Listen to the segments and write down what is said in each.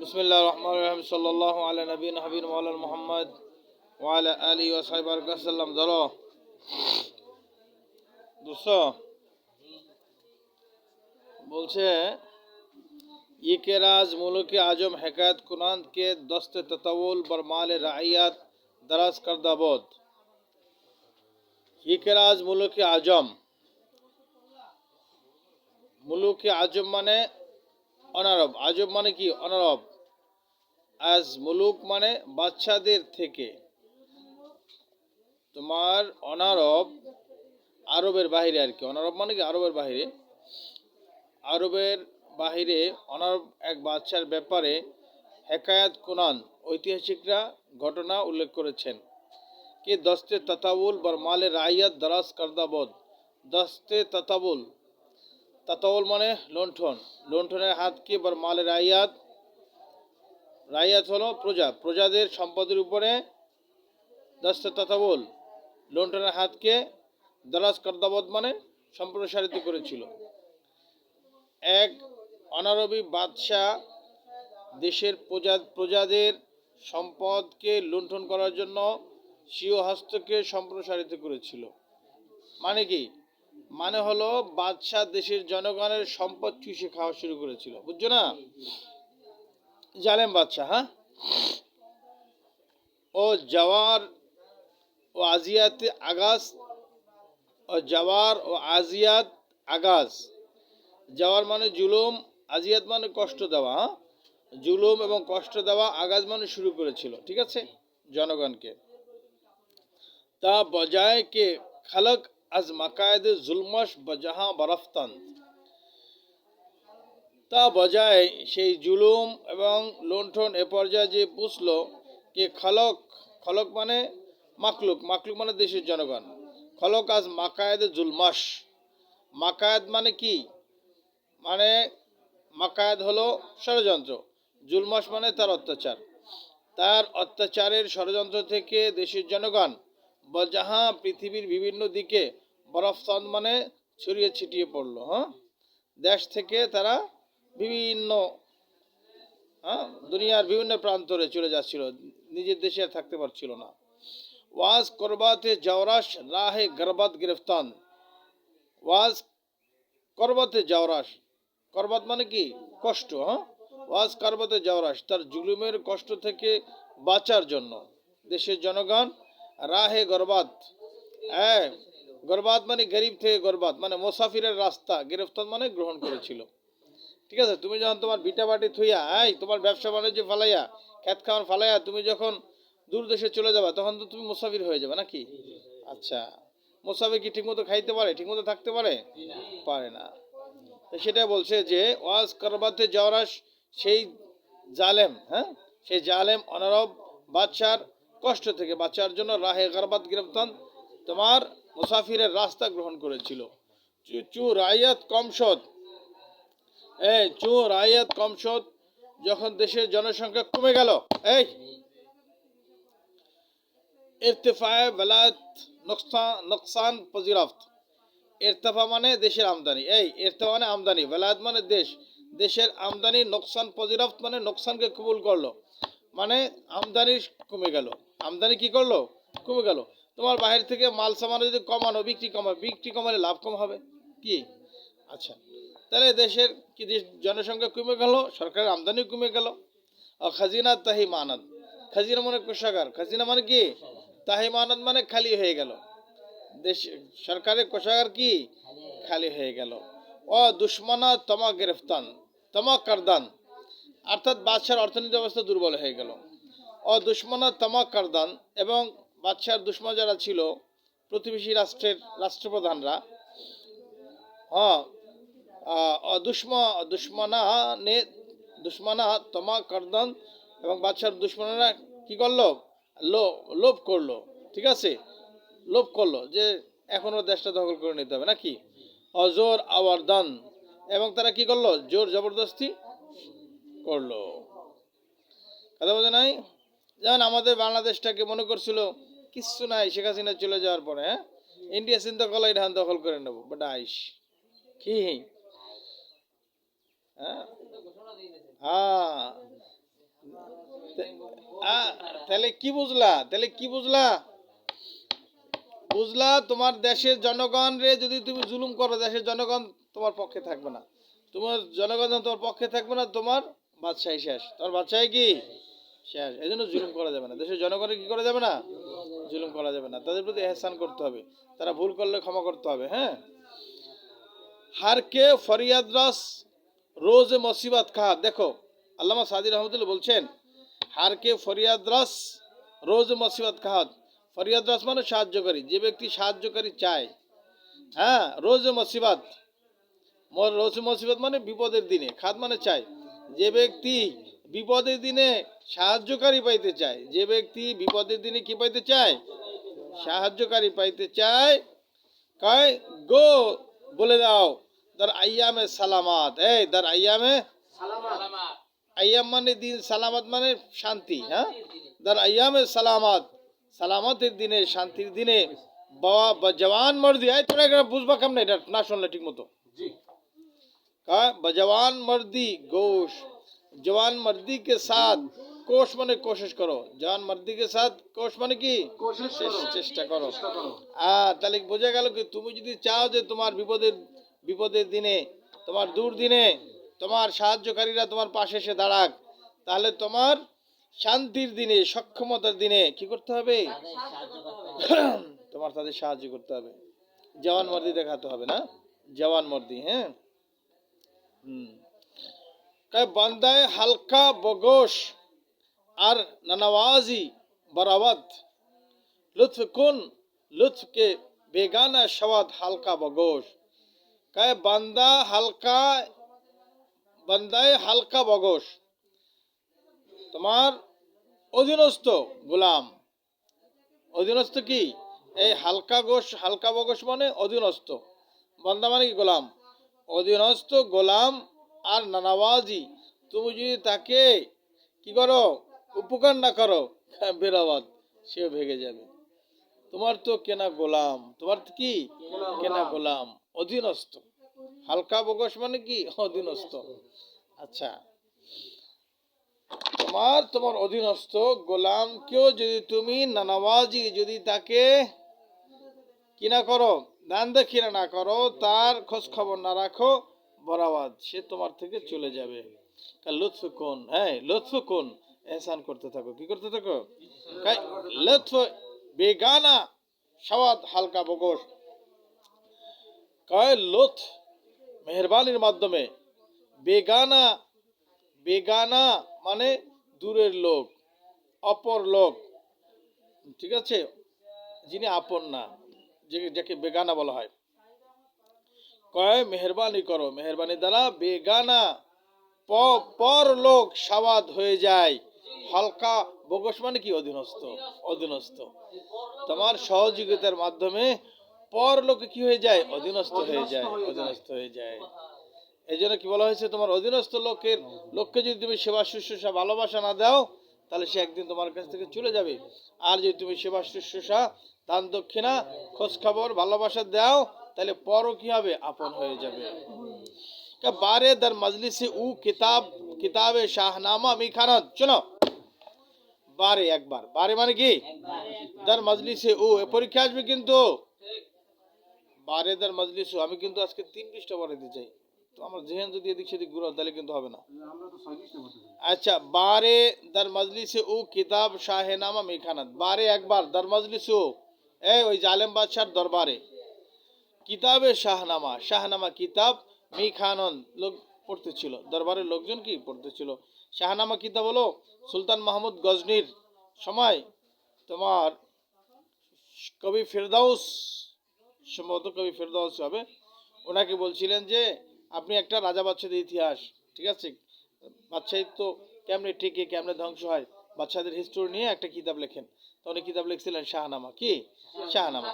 بسم اللہ الرحمن الرحیم، صلی اللہ علیہ نبی حبین مولا محمد وعلی علی و صحیب علیہ وسلم۔ درو، دوستو کہ راز ملک আজম حکایت کنان کے دست تطول برمال رعیت دراز کردہ بود۔ یہ کہ راز ملک আজম মুলুকে আজম মানে انعرب আজব মানে کی انعرب আজ মুলুক মানে বাচ্চাদের থেকে। তোমার অনারব আরবের বাহিরে আর কি। অনারব মানে কি? আরবের বাহিরে। আরবের বাহিরে অনারব এক বাচ্চার ব্যাপারে হেকায়াত কোনান, ঐতিহাসিকরা ঘটনা উল্লেখ করেছেন। কে দস্তে তাতাউল বরমালে রাইয়াত দারাজ কার্দাবদ দস্তে তাতাবুল তাতাবুল মানে লণ্ঠন। লণ্ঠনের হাতকে বরমালে রাইয়াত রাইয়াত হলো প্রজা। প্রজাদের সম্পদের উপরে দস্তে তাতাবুল লণ্ঠনের হাতকে দরাজ করদাবদ মানে সম্প্রসারিত করেছিল। এক অনারবী বাদশাহ দেশের প্রজা প্রজাদের সম্পদকে লুণ্ঠন করার জন্য স্বীয় হস্তকে সম্প্রসারিত করেছিল। মানে কি? মানে হলো বাদশাহ দেশের জনগণের সম্পদ চুষে খাওয়া শুরু করেছিল। বুঝছ না? জালেম বাদশাহ হ্যাঁ? ও জওয়ার ও আজিয়াত আগাজ ও জওয়ার ও আজিয়াত আগাজ জওয়ার মানে জুলুম, আজিয়াত মানে কষ্ট দেওয়া হ্যাঁ? জুলুম এবং কষ্ট দেওয়া আগাজ মানে শুরু করেছিল, ঠিক আছে? জনগণকে। তা বজায় কে খালক আজ মাকায়দ জুলমশ বজাহা বরফতান। তা বজায় সেই জুলুম এবং লুণ্ঠন এ পর্যায়ে যে পুষল, কে খলক খলক মানে মাকলুক মাকলুক মানে দেশের জনগণ। খলক আজ মাকায়দ জুলমাস। মাকায়দ মানে কি? মানে মাকায়দ হলো ষড়যন্ত্র। জুলমাস মানে তার অত্যাচার। তার অত্যাচারের ষড়যন্ত্র থেকে দেশের জনগণ বজাহা পৃথিবীর বিভিন্ন দিকে বরফস্থান মানে ছড়িয়ে ছিটিয়ে পড়ল হ্যাঁ? দেশ থেকে তারা বিভিন্ন হ্যাঁ দুনিয়ার বিভিন্ন প্রান্তরে চলে যাচ্ছিল, নিজের দেশে আর থাকতে পারছিল না। ওয়াজ করবাতে জওরাস রাহে গরবাত গ্রেফতান ওয়াজ করবাতে জওরাস করবাত মানে কি? কষ্ট হ্যাঁ? ওয়াজ করবাতে জওরাস তার জুলুমের কষ্ট থেকে বাঁচার জন্য। দেশের জনগণ, রাহে গরবাত হ্যাঁ গরবাত মানে গরিব থেকে গরবাত মানে মোসাফিরের রাস্তা, গ্রেফতার মানে গ্রহণ করেছিল। ঠিক আছে, তুমি যখন তোমার বিটা বাটি থুইয়া, এই তোমার ব্যবসা বাণিজ্য ফালাইয়া, খ্যাত খাওয়ান ফালাইয়া তুমি যখন দূর দেশে চলে যাবা, তখন তো তুমি মুসাফির হয়ে যাবে নাকি? আচ্ছা মুসাফির কি ঠিকমতো খাইতে পারে? ঠিকমতো থাকতে পারে? পারে না। সেটা বলছে যে, ওয়াজ করবাতে জওরাস সেই জালেম হ্যাঁ? সেই জালেম, অনারব বাচ্চার কষ্ট থেকে বাচ্চার জন্য রাহে গরবাত গ্রেফতান তোমার মুসাফিরের রাস্তা গ্রহণ করেছিল। চু রায়াত কমসদ এই চু রায়াত কমসদ যখন দেশের জনসংখ্যা কমে গেল। এই। ইরতিফায়ে বেলায়ত নোকসান, পজিরফত। ইরতফা মানে দেশের আমদানি। এই, ইরতফা মানে আমদানি। বেলায়ত মানে দেশ। দেশের আমদানি, নোকসান, পজিরফত মানে নোকসানকে কবুল করল। মানে আমদানি কমে গেল। আমদানি কি করল? কমে গেল। তোমার বাইরে থেকে মাল সামান যদি কমানো, বিক্রি কমাবে। বিক্রি কমালে লাভ কম হবে। কি? আচ্ছা। তাহলে দেশের কি জনসংখ্যা কমে গেল, সরকারের আমদানি কমে গেল। আর খাজিনা তাহি মানাদ। খাজিনা মানে কোষাগার। খাজিনা মানে কি? তাহি মানাদ মানে খালি হয়ে গেল। দেশ, সরকারের কোষাগার কি? খালি হয়ে গেল। ও দুশ্মনা তমা গ্রেফতান, তমা কারদান। অর্থাৎ বাদশার অর্থনীতি অবস্থা দুর্বল হয়ে গেল। ও দুশ্মনা তমা কারদান এবং বাদশার দুশ্মন যারা ছিল, প্রতিবেশী রাষ্ট্রের রাষ্ট্রপ্রধানরা হ্যাঁ দুশ্ম দুশ্মনা নে, দুশ্মনা তমা কারদান এবং বাদশার দুশ্মনেরা কি করল? লোভ করল, ঠিক আছে? লোভ করল যে এখনও দেশটা দখল করে নিতে হবে, নাকি? অজোর আওয়ারদান এবং তারা কি করল? জোর জবরদস্তি করল। কথা বোঝে নাই? যেমন আমাদের বাংলাদেশটাকে মনে করছিল, কিচ্ছু নাই, শেখ হাসিনা চলে যাওয়ার পরে হ্যাঁ? ইন্ডিয়া চিন্তা করল এটা দখল করে নেব। বাট আইস, কি? হ্যাঁ। তাহলে কি বুঝলা? তাহলে কি বুঝলা? বুঝলা, তোমার দেশের জনগণ রে, যদি তুমি জুলুম করো, দেশের জনগণ তোমার পক্ষে থাকবে না। তোমার জনগণ তোমার পক্ষে থাকবে না, তোমার বাদশাহী শেষ। তোমার বাদশাহী কি? শেষ। এই জন্য জুলুম করা যাবে না। দেশের জনগণের কি করা যাবে না? জুলুম করা যাবে না। তাদের প্রতি এহসান করতে হবে। তারা ভুল করলে ক্ষমা করতে হবে হ্যাঁ? হার কে ফরিয়াদ রস রোজ মুসিবত খা। দেখো, আল্লামা সাদি রহমতুল্লাহ বলছেন, হার কে ফরিয়াদ রস, রোজ মুসিবত খাত ফরিয়াদ রস মানে সাহায্যকারী। যে ব্যক্তি সাহায্যকারী চায় হ্যাঁ রোজ মুসিবত। রোজ মুসিবত মানে বিপদের দিনে খাত মানে চায়। যে ব্যক্তি বিপদের দিনে সাহায্যকারী পাইতে চায়, যে ব্যক্তি বিপদের দিনে কি পাইতে চায়? সাহায্যকারী পাইতে চায়, কয়, গো, বলে দাও। দার আয়ামে সালামাত এই দার আয়ামে আয়াম মানে দিন সালামাত মানে শান্তি হ্যাঁ দার আয়ামে সালামাত সালামতের দিনে শান্তির দিনে বাবা জওয়ান মর্দি এই তোরা একটা বুঝবা কেমন এটা না শুনলে ঠিক মতো জওয়ান মর্দি গোশ জওয়ান মর্দি কে সাথ কোষ মানে কোশিশ করো জওয়ান মর্দি কে সাথ কোশ মানে কি চেষ্টা করো হ্যাঁ তাহলে বোঝা গেল কি তুমি যদি চাও যে তোমার বিপদের বিপদের দিনে, তোমার দুর্দিনে, তোমার সাহায্যকারীরা তোমার পাশে এসে দাঁড়াক। তাহলে তোমার শান্তির দিনে, সক্ষমতার দিনে কি করতে হবে? তোমার তাদের সাহায্য করতে হবে। জওয়ান মর্দি দেখাতে হবে না? জওয়ান মর্দি হ্যাঁ? হুম। বান্দায় হালকা বগোশ আর নানওয়াজি বরাবত। লুৎফ কুন? লুৎফ কে বেগানা শওয়াদ হালকা বগোশ কয় বান্দা হালকা বান্দায় হালকা বগোশ তোমার অধীনস্থ গোলাম। অধীনস্থ কি? এই হালকা গোস হালকা বগোশ মানে অধীনস্থ। বান্দা মানে কি গোলাম? অধীনস্থ গোলাম আর নানাবাজি। তুমি যদি তাকে কি করো? উপকার না করো বেরাবাদ সে ভেগে যাবে। তোমার তো কেনা গোলাম। তোমার কি? কেনা গোলাম। অধীনস্থ। হালকা বগস মানে কি? অধীনস্থ। আচ্ছা। তোমার তোমার অধীনস্থ গোলাম কেউ যদি তুমি নানাবাজি যদি তাকে কি না করো দান দক্ষিণা না করো তার খোঁজ খবর না রাখো বরাবাদ সে তোমার থেকে চলে যাবে। লুৎফ কোন? হ্যাঁ লুৎফ কোন? এহসান করতে থাকো। কি করতে থাকো? লুৎফ বেগানা সওয়াদ হালকা বগোশ কয় লোথ মেহরবানির মাধ্যমে। বেগানা বেগানা মানে দূরের লোক, অপর লোক, ঠিক আছে? যিনি আপন না যাকে বেগানা বলা হয়। কয়, মেহরবানি করো। মেহরবানি দ্বারা বেগানা পর লোক সাবাদ হয়ে যায়। হালকা বগস মানে কি? অধীনস্থ। অধীনস্থ। তোমার সহযোগিতার মাধ্যমে পর লোকে কি হয়ে যায়? অধীনস্থ হয়ে যায় অধীনস্থ হয়ে যায়। এই জন্য কি বলা হয়েছে? তোমার অধীনস্থ লোকের লোককে যদি তুমি সেবা শুশ্রূষা ভালোবাসা না দাও তাহলে সে একদিন তোমার কাছ থেকে চলে যাবে। আর যদি তুমি সেবা শুশ্রূষা দান দক্ষিণা খোঁজ খবর ভালোবাসা দাও তাহলে পরও কি হবে? আপন হয়ে যাবে। বারে দার মজলিসে উ কিতাব কিতাবে শাহনামা আমি খানাত শোনো। বারে একবার। বারে মানে কি? দার মজলিসে উ। পরীক্ষা আসবে কিন্তু। বারে দার মজলিস আমি কিন্তু আজকে তিন পৃষ্ঠা বানাতে চাই। তো আমার জেহেন যদি এদিক সেদিক ঘুরাও তাহলে কিন্তু হবে না। আচ্ছা বারে দার মজলিসে উ কিতাব শাহেনামা মেখানাত বারে একবার দার মজলিসে উ। এই ওই জালেম বাদশার দরবারে। কিতাবে শাহনামা শাহনামা কিতাব মিখানন লোক পড়তেছিল। দরবারের লোকজন কি পড়তেছিল? শাহনামা কিতাব হলো সুলতান মাহমুদ গজনির সময়। তোমার কবি ফেরদাউস সম্ভবত কবি ফেরদাউস হবে। ওনাকে বলছিলেন যে, আপনি একটা রাজা বাচ্চাদের ইতিহাস, ঠিক আছে? বাচ্চাই তো কেমনে টিকে, কেমনে ধ্বংস হয়? বাচ্চাদের হিস্টোরি নিয়ে একটা কিতাব লেখেন। তো উনি কিতাব লিখছিলেন শাহনামা, কি? শাহনামা।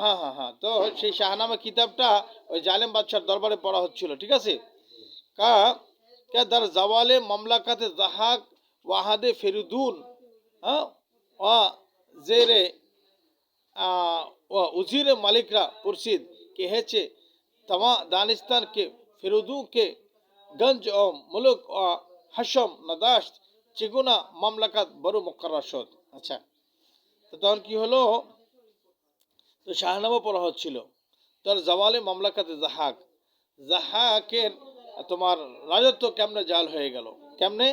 হ্যাঁ হ্যাঁ হ্যাঁ। তো সেই শাহনামা কিতাবটা ওই জালেম বাদশার দরবারে পড়া হচ্ছিল, ঠিক আছে? কা, কে দার জওয়ালে মামলাকাতে জাহাক ওয়াহাদে ফেরুদুন হ্যাঁ? জেরে আহ, ও উজির মালিকরা পুরসিদ কে হেছে तमा दानिस्तान के फिरुदू के गंज और मुल्क और हशम नदाश्त চেগুনা মামলাকাত বড় মক্কারাসদ আচ্ছা তো তখন কি হলো তো শাহনামা পড়া হচ্ছিল তার জওয়ালে মামলাকাতে জাহাক জাহাকের তোমার রাজত্ব কেমনে জাল হয়ে গেল কেমনে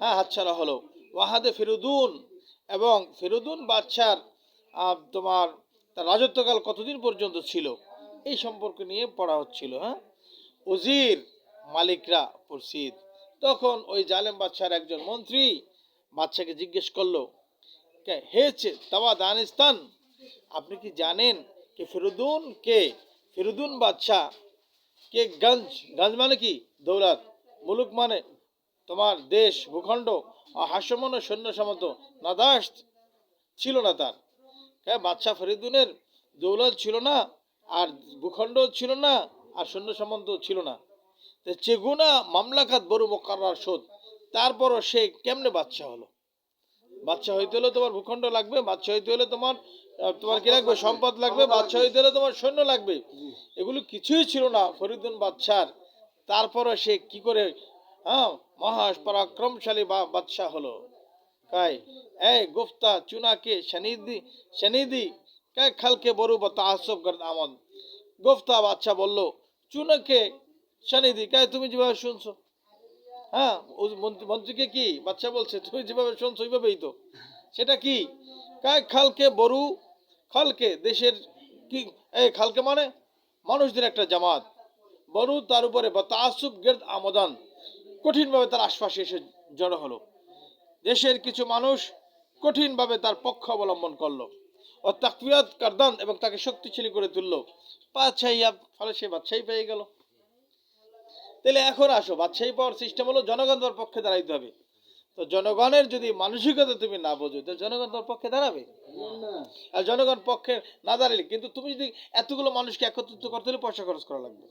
হ্যাঁ হাতছাড়া হলো ওয়াহাদে ফিরুদুন এবং ফিরুদুন বাদশার আহ, তোমার তার রাজত্বকাল কতদিন পর্যন্ত ছিল? এই সম্পর্কে নিয়ে পড়া হচ্ছিল হ্যাঁ? উজির মালিকরা পরিচিত তখন ওই জালেম বাদশার একজন মন্ত্রী বাদশাকে জিজ্ঞেস করল, কে? হেছে তাওয়া দানিস্তান, আপনি কি জানেন যে ফেরুদুন? কে? ফেরুদুন বাদশাহ। কে গঞ্জ? গঞ্জ মানে কি? দৌলত। মুলুক মানে তোমার দেশ, ভূখণ্ড হাস্যমন সৈন্য সামন্ত নাদাস ছিল না তার। হ্যাঁ বাদশাহ ফরিদুনের দৌলত ছিল না আর ভূখণ্ড ছিল না আর সৈন্য সামন্ত ছিল না। চেগুনা মামলাকাত বড় মোকার শোধ। তারপরও সে কেমনে বাচ্চা হলো? বাচ্চা হইতে হলে তোমার ভূখণ্ড লাগবে বাচ্চা হইতে হলে তোমার তোমার কি লাগবে? সম্পদ লাগবে বাচ্চা হইতে হলে তোমার সৈন্য লাগবে। এগুলো কিছুই ছিল না ফরিদুন বাচ্চার তারপরও সে কি করে হ্যাঁ মহা পরাক্রমশালী বা বাদশাহ হলো? কাই এই গুফতা চুনাকে, শনিদি শনিদি কে খালকে বড়ু বা তাহসব গর্দ আমদ গুফতা বাদশাহ বলল, চুনাকে, শনিদি কাই তুমি যেভাবে শুনছো? হ্যাঁ মন্ত্রী- মন্ত্রীকে কি? বাচ্চা বলছে, তুমি যেভাবে শুনছো, ওইভাবেই তো। সেটা কি? কায় খালকে বড়ু খালকে দেশের কি, এই খালকে মানে? মানুষদের একটা জামাত। বড়ু তার উপরে বা তাসুব গের আমদান। কঠিনভাবে তার আশপাশে এসে জড়ো হলো। দেশের কিছু মানুষ কঠিনভাবে তার পক্ষ অবলম্বন করল। ও তাকফিয়াত কারদান এবং তাকে শক্তিশালী করে তুললো। বাদশাহী ফলে সে বাদশাহী পেয়ে গেল। তাহলে এখন আসো বাদশাহী পাওয়ার সিস্টেম হলো জনগণ তোমার পক্ষে দাঁড়াইতে হবে। তো জনগণের যদি মানসিকতা তুমি না বোঝো তো জনগণ তোমার পক্ষে দাঁড়াবে? আর জনগণ পক্ষে না দাঁড়ালে কিন্তু তুমি যদি এতগুলো মানুষকে একত্রিত করতে হলে পয়সা খরচ করা লাগবে।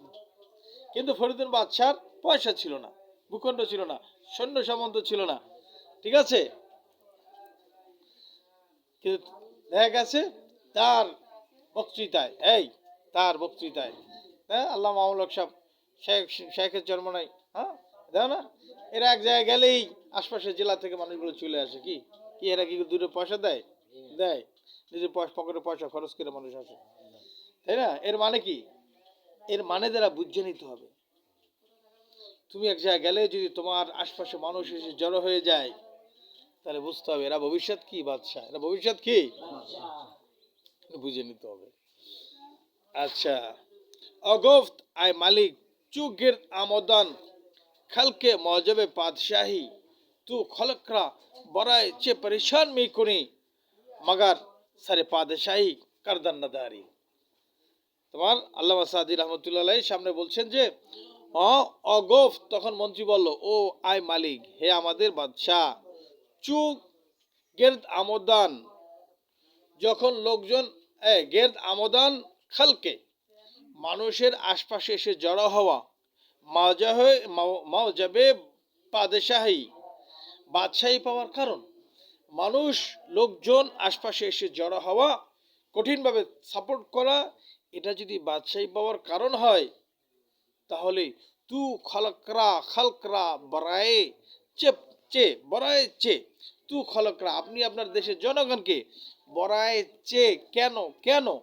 কিন্তু ফরিদুন বাদশার পয়সা ছিল না ভূখণ্ড ছিল না সৈন্য সামন্ত ছিল না। ঠিক আছে? কিন্তু দেখা গেছে তার বক্তৃতায়, এই, তার বক্তৃতায়। হ্যাঁ আল্লাহ মামুলক সাহেব, শেখ, শেখের জন্ম নাই হ্যাঁ? দেখো না? এরা এক জায়গায় গেলেই আশপাশের জেলা থেকে মানুষগুলো চলে আসে, কি? কি এরা কি দূরে পয়সা দেয়? দেয়। নিজের পকেটে পয়সা খরচ করে মানুষ আসে। তাই না? এর মানে কি? এর মানে দ্বারা বুঝে নিতে হবে। তুমি এক জায়গায় গেলে যদি তোমার আশপাশে মানুষ এসে জড়ো হয়ে যায় তাহলে বুঝতে হবে, এরা ভবিষ্যৎ কি বাদশাহ? এরা ভবিষ্যৎ কি? বুঝে নিতে হবে। আচ্ছা অগফত আয় মালিক চুগের আমদান, খালকে মজবে পাদশাহী, তু খলকরা বড়াই চে পরেশান মি কুনি, মগার সারে পাদশাহী করদন নদারি তোমার আল্লাহ সাদি রহমতুল্লাহ সামনে বলছেন যে অগফ তখন মন্ত্রী বলল, ও আয় মালিক, হে আমাদের বাদশাহ। গেরদ আমোদান। যখন লোকজন গেরদ আমোদান খালকে, মানুষের আশপাশে এসে জড়ো হওয়া মাজাহে মাও যাবে পাদেশাহী বাদশাহী পাওয়ার কারণ, মানুষ, লোকজন আশপাশে এসে জড়ো হওয়া, কঠিনভাবে সাপোর্ট করা, এটা যদি বাদশাহী পাওয়ার কারণ হয়, তাহলে তু খলকরা, খালকরা বরায়ে চে চে বরায়ে চে তু খলকরা, আপনি আপনার দেশের জনগণকে বরায়ে চে কেন কেন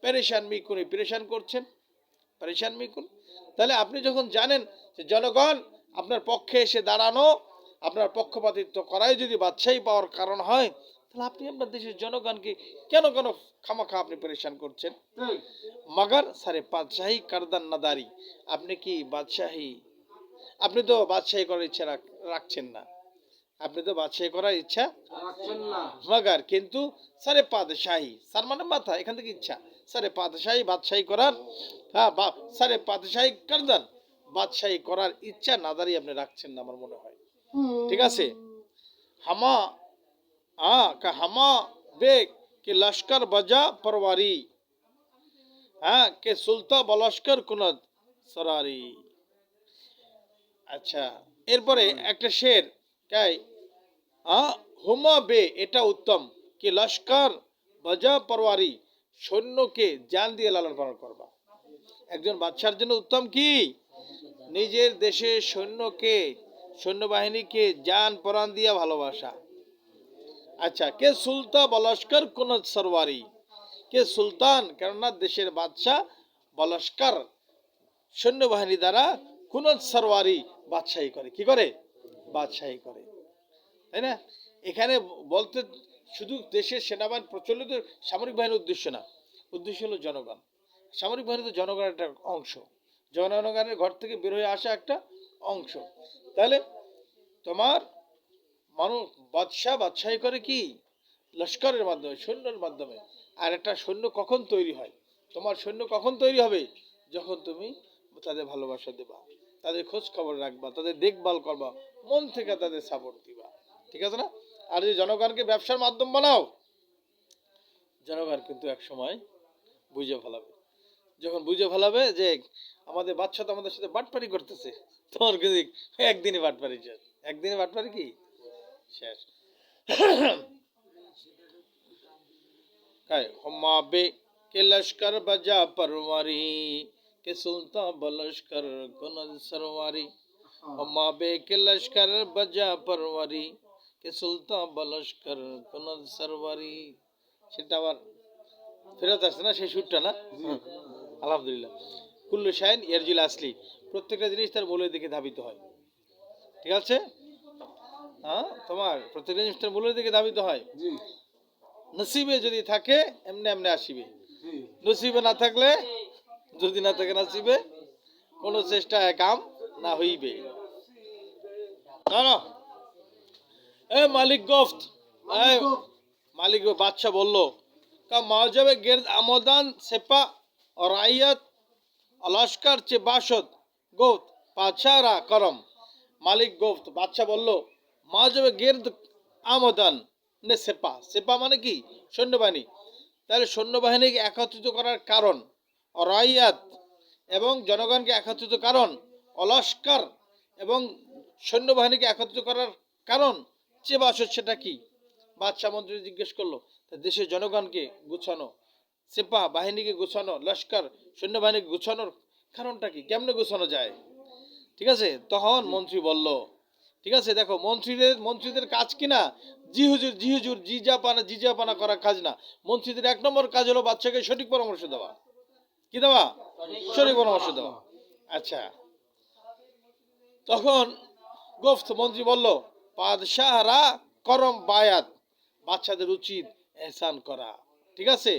পেরেশান মিকুনি পেরেশান করছেন? পেরেশান মিকুন? তাহলে আপনি যখন জানেন যে জনগণ আপনার পক্ষে এসে দাঁড়ানো, আপনার পক্ষপাতিত্ব করাই যদি বাদশাহী পাওয়ার কারণ হয়, তাহলে আপনি আপনার দেশের জনগণকে কেন কেন খামাখা আপনি পেরেশান করছেন? মগর সারে বাদশাহী কারদান না নাদারি, আপনি কি বাদশাহী? আপনি তো বাদশাহী করার ইচ্ছা রাখ- রাখছেন না। আপনি তো বাদশাহী করার ইচ্ছা? মগর কিন্তু সারে পাদশাহী সার মানে মাথা এখান থেকে ইচ্ছা। সারে পাদশাহী বাদশাহী করার হ্যাঁ বা সারে পাদশাহী কারদান বাদশাহী করার ইচ্ছা নাদারি আপনি রাখছেন না আমার মনে হয়। ঠিক আছে? হামা আ কা হামা বেগ কে লস্কর বজা পরওয়ারি হ্যাঁ কে সুলতা বলস্কর কুনদ সরারি। আচ্ছা এরপরে একটা শের কাই আ হুমা বে, এটা উত্তম। কি লস্কর, বজা পরওয়ারি, সৈন্যকে জান দিয়ে লালন পালন করবা। একজন বাদশার জন্য উত্তম কি? নিজের দেশের সৈন্যকে, সৈন্যবাহিনীকে জান পরাণ দিয়া ভালোবাসা। আচ্ছা কে সুলতা বলস্কর কোন সরওয়ারি? কে সুলতান, কেননা দেশের বাদশাহ বলস্কর সৈন্যবাহিনী দ্বারা কোন সরওয়ারি বাদশাহী করে। কি করে? বাদশাহী করে। তাই না? এখানে বলতে শুধু দেশের সেনাবাহিনী প্রচলিত সামরিক বাহিনীর উদ্দেশ্য না, উদ্দেশ্য হলো জনগণ। সামরিক বাহিনী তো জনগণের একটা অংশ। জনগণের ঘর থেকে বের হয়ে আসা একটা অংশ। তাহলে তোমার মানুষ বাদশাহ বাদশাহী করে কি? লস্করের মাধ্যমে, সৈন্যের মাধ্যমে। আর একটা সৈন্য কখন তৈরি হয়? তোমার সৈন্য কখন তৈরি হবে? যখন তুমি তাদের ভালোবাসা দেবা, তাদের খোঁজ খবর রাখবা, তাদের দেখভাল করবা মন থেকে তাদের সাপোর্ট দিবা। ঠিক আছে না? আর যদি জনগণকে ব্যবসার মাধ্যম বানাও, জনগণ কিন্তু এক সময় বুঝে ফেলাবে। যখন বুঝে ফেলাবে যে আমাদের বাচ্চা তো আমাদের সাথে বাটপারি করতেছে তোমার কিন্তু একদিনে বাটপারি শেষ। একদিনে বাটপারি কি? শেষ। বে কে কে সুলতা বলস্কর কোন সরওয়ারি اما بے کے لشکر بجا কে সুলতা বলস্কর কোন সরওয়ারি সেটা আবার ফেরত আসছে না সেই সুরটা না আলহামদুলিল্লাহ। কুল্লু শাহিন ইয়ারজুল আসলি। প্রত্যেকটা জিনিস তার বলে দিকে ধাবিত হয়। ঠিক আছে? হ্যাঁ তোমার প্রত্যেকটা জিনিস তার মূলের দিকে ধাবিত হয়। নসিবে যদি থাকে এমনি এমনি আসিবে। নসিবে না থাকলে যদি না থাকে নাসিবে কোনো চেষ্টা কাম না হইবে। না না। এ মালিক গফত মালিক বাদশাহ বলল কা মাওজাবে গেরদ আমদান সেপা রাইয়াত অলস্কর চে বাসদ গোফত পাচারা করম। মালিক গোফত বাদশাহ বলল মাওজাবে গেরদ আমদান নে সেপা। সেপা মানে কি? সৈন্যবাহিনী। তাহলে সৈন্যবাহিনীকে একত্রিত করার কারণ রাইয়াত এবং জনগণকে একত্রিত কারণ অলস্কর এবং সৈন্যবাহিনীকে একত্রিত করার কারণ যে বাসদ সেটা কি? বাদশাহ মন্ত্রী জিজ্ঞেস করল দেশের জনগণকে গুছানো সেপা বাহিনীকে গুছানো, লস্কর সৈন্যবাহিনীকে গুছানোর কারণটা কি? কেমনে গুছানো যায়? ঠিক আছে? তখন মন্ত্রী বলল, ঠিক আছে, দেখো, মন্ত্রীদের মন্ত্রীদের কাজ কি না? জি হুজুর জি হুজুর, জি যা পানা, জি যা পানা কাজ না। মন্ত্রীদের এক নম্বর কাজ হলো বাচ্চাকে সঠিক পরামর্শ দেওয়া। কি দেওয়া? সঠিক পরামর্শ দেওয়া। আচ্ছা তখন গোফত মন্ত্রী বলল, বাদশাহরা করম বায়াত, বাচ্চাদের উচিত এহসান করা। ঠিক আছে?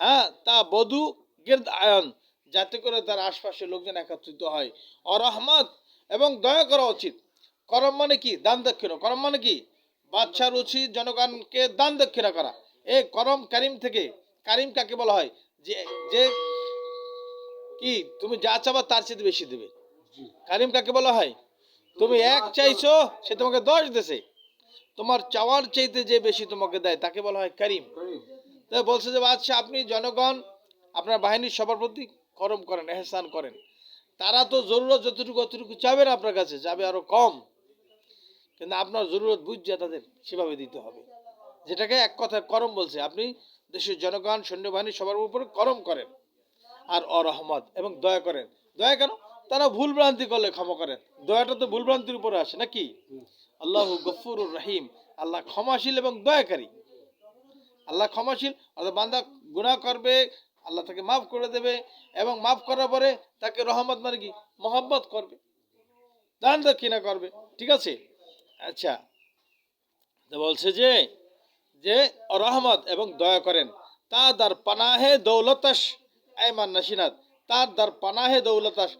হ্যাঁ তা বধু গির্দ আয়ন, যাতে করে তার আশপাশের লোকজন একত্রিত হয়। অরহমত এবং দয়া করা উচিত। করম মানে কি? দান দক্ষিণা। করম মানে কি? বাচ্চার উচিত জনগণকে দান দক্ষিণা করা। এ করম কারিম থেকে, কারিম কাকে বলা হয়? যে যে, কি, তুমি যা চাবা তার চেয়ে বেশি দেবে। কারিম কাকে বলা হয়? তুমি এক চাইছো সে তোমাকে দশ দেছে। তোমার চাওয়ার চাইতে যে বেশি তোমাকে দেয় তাকে বলা হয় কারিম। বলছে যে বাদশাহ আপনি জনগণ আপনার বাহিনীর সবার প্রতি করম করেন এহসান করেন। তারা তো জরুরত যতটুকু অতটুকু চাবে না আপনার কাছে যাবে আরও কম। কিন্তু আপনার জরুরত বুঝছে তাদের সেভাবে দিতে হবে। যেটাকে এক কথায় করম বলছে আপনি দেশের জনগণ সৈন্যবাহিনী সবার উপরে করম করেন। আর অরহমত এবং দয়া করেন। দয়া কেন? তারা ভুল ভ্রান্তি করলে ক্ষমা করেন। দয়াটা তো ভুল ভ্রান্তির উপরে আসে, নাকি? আল্লাহ গফুরুর রহিম। আল্লাহ ক্ষমাশীল এবং দয়াকারী। আল্লাহ ক্ষমাশীল, অর্থাৎ বান্দা গুনাহ করবে, আল্লাহ তাকে মাফ করে দেবে এবং মাফ করার পরে তাকে রহমত মানে কি? মোহাম্মত করবে। দান দক্ষিণা করবে। ঠিক আছে? আচ্ছা। তো বলছে যে যে রহমত এবং দয়া করেন তা দার পানাহে দৌলতাস এমান নাসিনাত, তার দার পানাহে দৌলতাস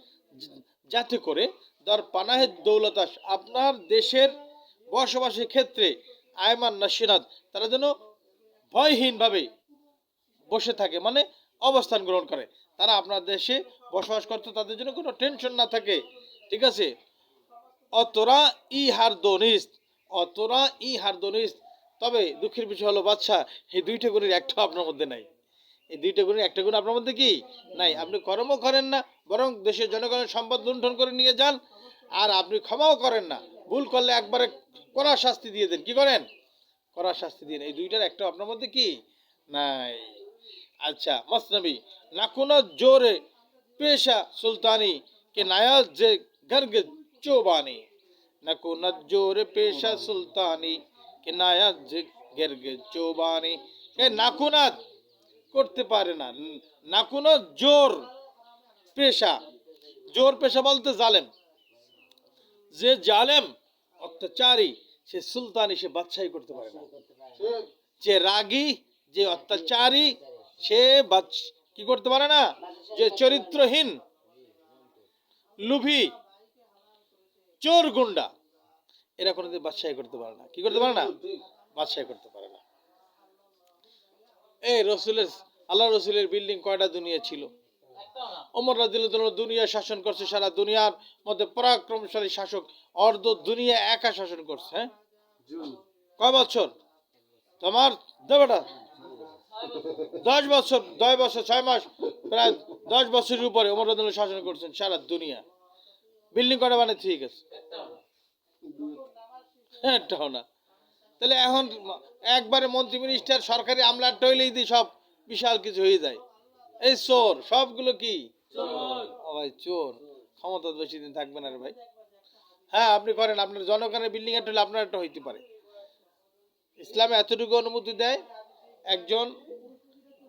যাতে করে দার পানাহে দৌলতাস আপনার দেশের বসবাসের ক্ষেত্রে আয়মান নাসিনাত তারা যেন ভয়হীনভাবে বসে থাকে মানে অবস্থান গ্রহণ করে। তারা আপনার দেশে বসবাস করতে, তাদের জন্য কোনো টেনশন না থাকে, ঠিক আছে? অতরা ই হার দনিস অতরা ই হার দনিস তবে দুঃখের বিষয় হলো বাচ্চা এই দুইটা গুণের একটা আপনার মধ্যে নাই। এই দুইটা গুণের একটা গুণ আপনার মধ্যে কি? নাই। আপনি কর্মও করেন না বরং দেশের জনগণের সম্পদ লুণ্ঠন করে নিয়ে যান। আর আপনি ক্ষমাও করেন না। ভুল করলে একবারে কড়া শাস্তি দিয়ে দেন। কি করেন? কড়া শাস্তি দিয়ে এই দুইটার একটা আপনার মধ্যে কি? নাই। আচ্ছা মসনবী নাকুনা জোরে পেশা সুলতানি কে নায়াজ যে গর্গ চোবানি। নাকুনা জোরে পেশা সুলতানি কে নায়াজ যে গর্গ চোবানি। এ নাকুনাত করতে পারে না। নাকুনা জোর পেশা, জোর পেশা বলতে জালেম। যে জালেম, অত্যাচারী, সে সুলতানি, সে বাদশাহী করতে পারে না। যে রাগী, যে অত্যাচারী, সে কি করতে পারে না? যে চরিত্রহীন, লুভি, চোর গুন্ডা, এরা কোনোদিন বাদশাহী করতে পারে না। কি করতে পারে না? বাদশাহী করতে পারে না। এই রসুলের আল্লাহ রসুলের বিল্ডিং কয়টা দুনিয়া ছিল? ওমর রাদিল্লাহ দুনিয়া শাসন করছে সারা দুনিয়ার মধ্যে পরাক্রমশালী শাসক অর্ধ দুনিয়া একা শাসন করছে হ্যাঁ? কয় বছর? তোমার দেবেটা? দশ বছর দশ বছর ছয় মাস প্রায় দশ বছরের উপরে রাদিল্লাহ শাসন করছেন সারা দুনিয়া। বিল্ডিং মানে ঠিক আছে। হ্যাঁ না। তাহলে এখন একবারে মন্ত্রী মিনিস্টার সরকারি আমলা টইলেই দিয়ে সব বিশাল কিছু হয়ে যায়। এই চোর সবগুলো কি? ভাই চোর। ক্ষমতা বেশি দিন থাকবে না রে ভাই। হ্যাঁ আপনি করেন আপনার জনগণের বিল্ডিং একটা হলে আপনার একটা হইতে পারে। ইসলামে এতটুকু অনুমতি দেয় একজন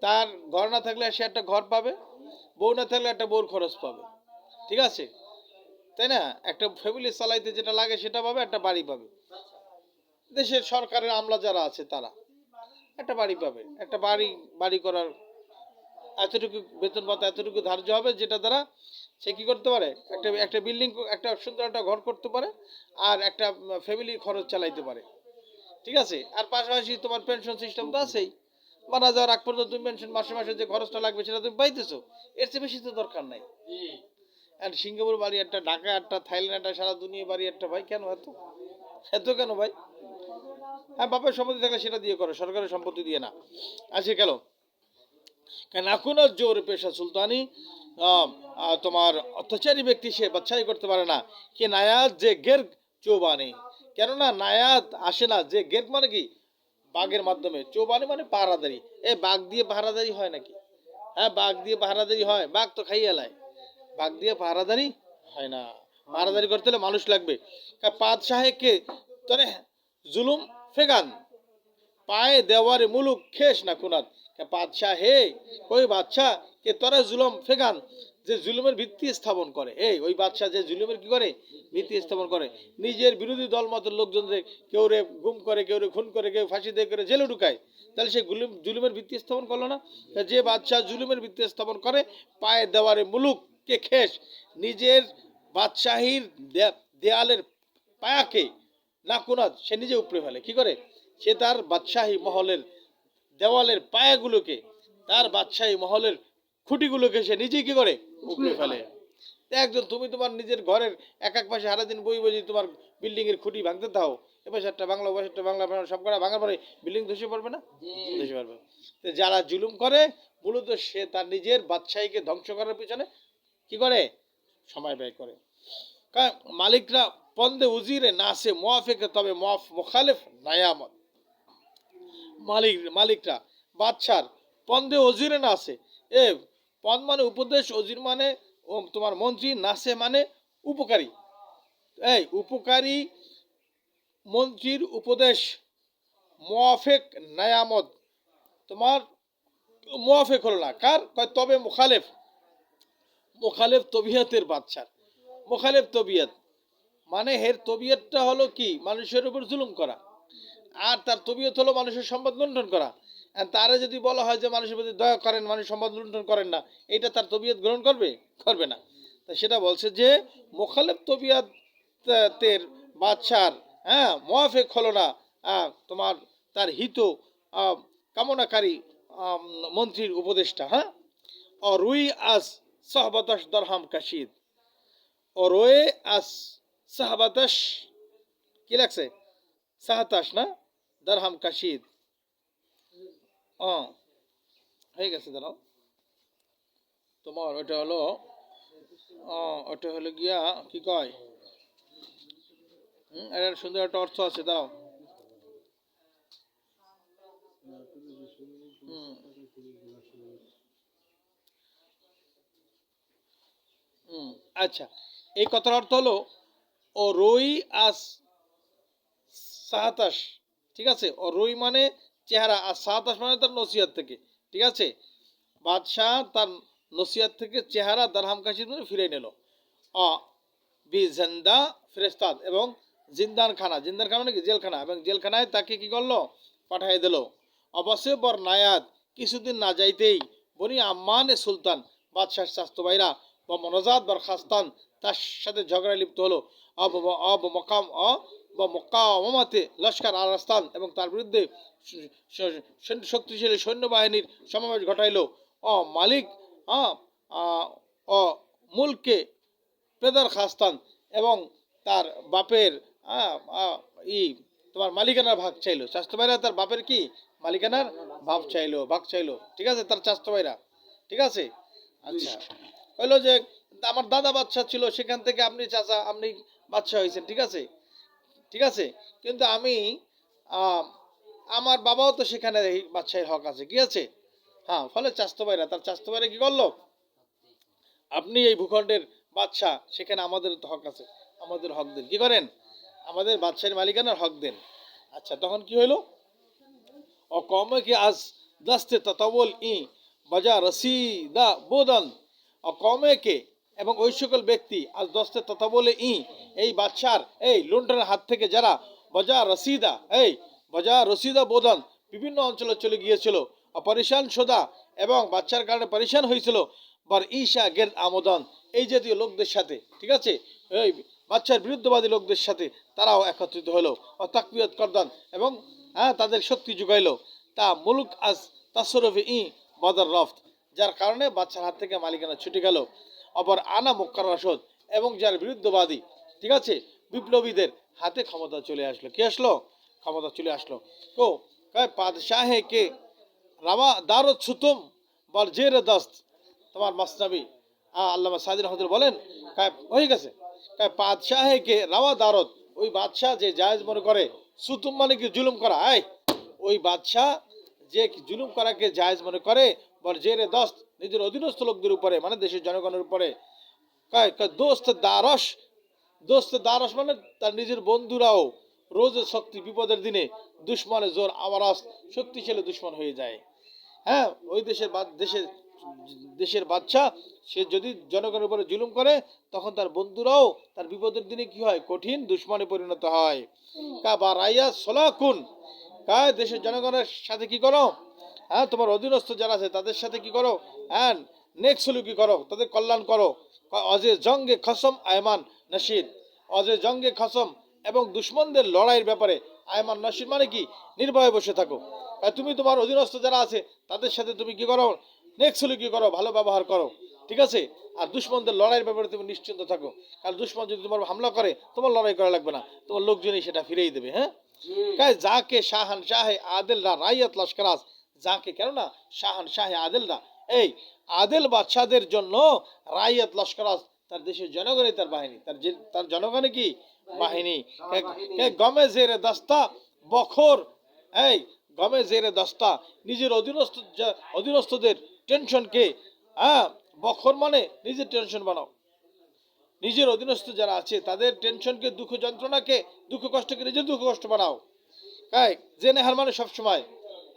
তার ঘর না থাকলে সে একটা ঘর পাবে বউ না থাকলে একটা বউর খরচ পাবে। ঠিক আছে? তাই না? একটা ফ্যামিলি চালাইতে যেটা লাগে সেটা পাবে একটা বাড়ি পাবে। দেশের সরকারের আমলা যারা আছে তারা একটা বাড়ি পাবে একটা বাড়ি বাড়ি করার এতটুকু বেতন পাতা এতটুকু ধার্য হবে যেটা দ্বারা সে কি করতে পারে? একটা একটা বিল্ডিং একটা সুন্দর একটা ঘর করতে পারে আর একটা ফ্যামিলি খরচ চালাইতে পারে। ঠিক আছে? আর পাশাপাশি তোমার পেনশন সিস্টেম তো আছেই। মারা যাওয়ার আগ পর্যন্ত তুমি পেনশন মাসে মাসে যে খরচটা লাগবে সেটা তুমি পাইতেছো। এর চেয়ে বেশি তো দরকার নাই। আর সিঙ্গাপুর বাড়ি একটা ঢাকা একটা থাইল্যান্ড একটা সারা দুনিয়া বাড়ি একটা ভাই কেন এত? এত কেন ভাই? হ্যাঁ বাপের সম্পত্তি থাকলে সেটা দিয়ে করো সরকারের সম্পত্তি দিয়ে না। আছে গেল কেন এখন জোর পেশা সুলতানি? তোমার অত্যাচারী ব্যক্তি সে বাচ্চাই করতে পারে না। কি নায়াত, যে গের চৌবানি। কেননা নায়াত আসে না, যে গের মানে কি? বাঘের মাধ্যমে। চৌবানি মানে পাহারাদারি। এ, বাঘ দিয়ে পাহারাদারি হয় নাকি? হ্যাঁ বাঘ দিয়ে পাহারাদারি হয়। বাঘ তো খাইয়ে এলায় বাঘ দিয়ে পাহারাদারি হয় না। পাহারাদারি করতে হলে মানুষ লাগবে। পাদ সাহেবকে তরে জুলুম ফেগান। পায়ে দেওয়ারে মুলুক খেস না কুনাত বাদশাহ, হে ওই বাদশাহ, কে তোরা জুলুম ফেগান, যে জুলুমের ভিত্তি স্থাপন করে। এই, ওই বাদশাহ যে জুলুমের কি করে? ভিত্তি স্থাপন করে। নিজের বিরোধী দল মত লোকজনদের কেউ রে গুম করে, কেউ রে খুন করে, কেউ ফাঁসি দিয়ে করে জেলে ঢুকায়। তাহলে সে গুলুম, জুলুমের ভিত্তি স্থাপন করল না? যে বাদশাহ জুলুমের ভিত্তি স্থাপন করে, পায়ে দেওয়ারে মুলুক, কে খেস, নিজের বাদশাহীর দেয়ালের পায়াকে না কোনাদ সে নিজে উপরে ফেলে। কি করে? সে তার বাদশাহী মহলের দেওয়ালের পায়াগুলোকে তার বাদশাহী মহলের খুঁটিগুলোকে সে নিজেই কি করে? উপরে ফেলে। একজন তুমি তোমার নিজের ঘরের এক এক পাশে সারাদিন বই বই তোমার বিল্ডিং এর খুঁটি ভাঙতে দাও। এ পাশে একটা বাংলা ও পাশে বাংলা সব করা ভাঙার পরে বিল্ডিং ধসে পড়বে না? ধসে পড়বে। তো যারা জুলুম করে মূলত সে তার নিজের বাদশাহীকে ধ্বংস করার পিছনে কি করে? সময় ব্যয় করে। কারণ মালিকরা পন্দে উজিরে নাসে মোয়াফেকে তবে মোয়াফ মোখালেফ নায়ামত। মালিক, মালিকরা, বাদশার, পন্দে অজিরে নাসে এ পদ মানে উপদেশ, অজির মানে তোমার মন্ত্রী নাসে মানে উপকারী। এই উপকারী মন্ত্রীর উপদেশ মোয়াফেক নায়ামত। তোমার মোয়াফেক হলো না। কার? তবে মুখালেফ। মোখালেফ তবিয়তের বাদশার। মোখালেফ তবিয়ত। মানে হের তবিয়তটা হলো কি? মানুষের উপর জুলুম করা। আর তার তবিয়ত হলো মানুষের সম্পদ লুণ্ঠন করা। তারা যদি বলা হয় যে মানুষের প্রতি দয়া করেন মানুষ সম্পদ লুণ্ঠন করেন না, এটা তার তবিয়ত গ্রহণ করবে? করবে না। তা সেটা বলছে যে, মোখালেফ তবিয়তের বাদশার হ্যাঁ মোয়াফেক হলো না তোমার তার হিত কামনাকারী মন্ত্রীর উপদেষ্টা হ্যাঁ? অরুই আস সাহবাতাস দরহাম কাশিদ। অরোয়ে আস সাহবাতাস, কি লাগছে? সাহাতাস না? দরহাম কাশিদ। ও হয়ে গেছে দাঁড়াও। তোমার ওটা হলো ও ওটা হলো গিয়া কি কয়? হুম এটার সুন্দর একটা অর্থ আছে, দাঁড়াও। আচ্ছা এই কথার অর্থ হলো, ও রই আস সাহাতাস ঠিক আছে? ও রুই মানে চেহারা, আর সাহাতাস মানে তার নসিহাত থেকে, ঠিক আছে? বাদশাহ তার নসিহাত থেকে চেহারা দারহাম মানে ফিরে নিল। অ, বি, জেন্দা ফেরেস্তাদ এবং জিন্দান খানা জিন্দান খানা নাকি জেলখানা। এবং জেলখানায় তাকে কি করল? পাঠাই দিল। অবশ্যই বর নায়াত কিছুদিন না যাইতেই বনি আম্মানে সুলতান বাদশাহ স্বাস্থ্য ভাইরা, বা মনোজাত বরখাস্তান তার সাথে ঝগড়ায় লিপ্ত হলো। অব অব, মকাম, অ বা মক্কামাতে লস্কর আরাস্তান এবং তার বিরুদ্ধে শক্তিশালী সৈন্যবাহিনীর সমাবেশ ঘটাইলো। অ মালিক অ মুলকে পেদার খাস্তান এবং তার বাপের ই তোমার মালিকানার ভাগ চাইলো। স্বাস্থ্য তার বাপের কি? মালিকানার ভাগ চাইলো ভাগ চাইলো। ঠিক আছে? তার স্বাস্থ্য ঠিক আছে? আচ্ছা। কইলো যে, আমার দাদা বাচ্চা ছিল, সেখান থেকে আপনি চাচা, আপনি বাচ্চা হয়েছেন ঠিক আছে? ঠিক আছে? কিন্তু আমি আমার বাবাও তো সেখানে বাচ্চার হক আছে, কি আছে? হ্যাঁ ফলে চাস্তো ভাইরা তার চাস্তো ভাইরা কি করল? আপনি এই ভূখণ্ডের বাদশা সেখানে আমাদের হক আছে, আমাদের হক দেন, কি করেন? আমাদের বাদশাহের মালিকানার হক দেন। আচ্ছা তখন কি হইল? ও কমে কি আজ দস্তে ততবল ই বজা রসিদা বোদন? ও কমে কে এবং ওই সকল ব্যক্তি আজ দস্তে ততবলে ই এই বাদশার, এই লুণ্ঠনের হাত থেকে যারা বজা রসিদা এই বজা রসিদা বোদন বিভিন্ন অঞ্চলে চলে গিয়েছিল। অপরিশান সোদা এবং বাচ্চার কারণে পরিশান হয়েছিল। বর ঈশা গের আমোদন, এই জাতীয় লোকদের সাথে, ঠিক আছে? এই বাচ্চার বিরুদ্ধবাদী লোকদের সাথে তারাও একত্রিত হলো। ও করদান এবং হ্যাঁ তাদের শক্তি যোগাইলো। তা মুলুক আজ তাসরফে ই বদর রফত, যার কারণে বাচ্চার হাত থেকে মালিকানা ছুটে গেল। অপর আনা মুক্কার রসদ এবং যার বিরুদ্ধবাদী ঠিক আছে? বিপ্লবীদের হাতে ক্ষমতা চলে আসলো। কি আসলো? ক্ষমতা চলে আসলো। কয়, পাদশাহে কে? রামা দারত সুতুম বল জের দস্ত তোমার মাসনাবি। আল্লামা সাদিন হজর বলেন হয়ে গেছে। কায় বাদশাহে কে? রাওয়া দারত ওই বাদশাহ যে জায়েজ মনে করে, সুতুম মানে কি জুলুম করা? আয় ওই বাদশাহ যে জুলুম করাকে জায়েজ মনে করে বল জেরে দস্ত নিজের অধীনস্থ লোকদের উপরে মানে দেশের জনগণের উপরে। দোস্ত দারস দোস্ত দারস মানে তার নিজের বন্ধুরাও রোজ শক্তি বিপদের দিনে দুশ্মনে জোর আওয়ারাস শক্তিশালী দুশ্মন হয়ে যায়। হ্যাঁ ওই দেশের দেশের দেশের বাচ্চা সে যদি জনগণের উপরে জুলুম করে, তখন তার বন্ধুরাও তার বিপদের দিনে কি হয়? কঠিন দুশ্মনে পরিণত হয়। কা বা রাইয়া সোলাকুন। কা দেশের জনগণের সাথে কি করো? হ্যাঁ তোমার অধীনস্থ যারা আছে, তাদের সাথে কি করো? হ্যাঁ নেক্সট কি করো, তাদের কল্যাণ করো। অজে জঙ্গে খসম আয়মান নশিদ অজে জঙ্গে খসম এবং দুশ্মনদের লড়াইয়ের ব্যাপারে আয়মান নশিদ মানে কি? নির্ভয়ে বসে থাকো। আর তুমি তোমার অধীনস্থ যারা আছে তাদের সাথে তুমি কি করো? নেক্সট কি করো? ভালো ব্যবহার করো। ঠিক আছে? আর দুশ্মনদের লড়াইয়ের ব্যাপারে তুমি নিশ্চিন্ত থাকো। কারণ দুশ্মন যদি তোমার হামলা করে তোমার লড়াই করা লাগবে না। তোমার লোকজনই সেটা ফিরেই দেবে হ্যাঁ? কায় যাকে শাহান শাহে আদেলরা রাইয়াত লস্করাজ যাকে কেননা শাহান শাহে আদেলরা এই আদেল বাদশাদের জন্য রাইয়াত লস্করাজ তার দেশের জনগণই তার বাহিনী। তার তার জনগণে কি? বাহিনী। গমে জেরে দস্তা, বখর, এই গমে জেরে দস্তা, নিজের অধীনস্থ অধীনস্থদের টেনশনকে হ্যাঁ বখর মানে নিজের টেনশন বানাও। নিজের অধীনস্থ যারা আছে, তাদের টেনশনকে দুঃখ যন্ত্রণাকে, দুঃখ কষ্টকে নিজের দুঃখ কষ্ট বানাও। তাই জেনে হার মানে সবসময়।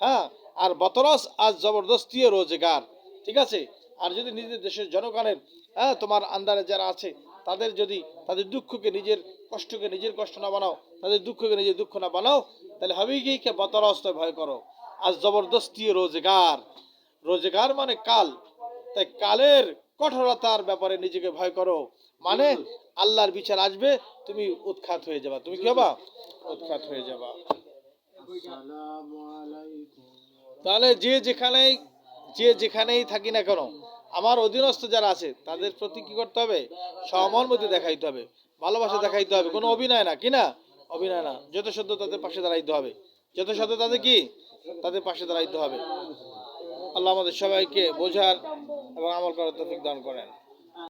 হ্যাঁ আর বতরস আজ জবরদস্তি রোজগার। ঠিক আছে? আর যদি নিজের দেশের জনগণের হ্যাঁ তোমার আন্দারে যারা আছে, তাদের যদি, তাদের দুঃখকে নিজের কষ্টকে নিজের কষ্ট না বানাও, তাদের দুঃখকে নিজের দুঃখ না বানাও, তাহলে হবেই কি? কে বতরস তো ভয় করো। আজ জবরদস্তি রোজগার। রোজগার মানে কাল। তাই কালের কঠোরতার ব্যাপারে নিজেকে ভয় করো। মানে আল্লাহর বিচার আসবে, তুমি উৎখাত হয়ে যাবা। তুমি কি হবা? উৎখাত হয়ে যাবা। তাহলে যে যেখানেই যে যেখানেই থাকি না কেন, আমার অধীনস্থ যারা আছে, তাদের প্রতি কি করতে হবে? সহমর্মতি দেখাইতে হবে। ভালোবাসা দেখাইতে হবে। কোনো অভিনয় না, কি না? অভিনয় না। যত সদ্য তাদের পাশে দাঁড়াইতে হবে। যত সদ্য তাদের কি? তাদের পাশে দাঁড়াইতে হবে। আল্লাহ আমাদের সবাইকে বোঝার এবং আমল করার তফিক দান করেন।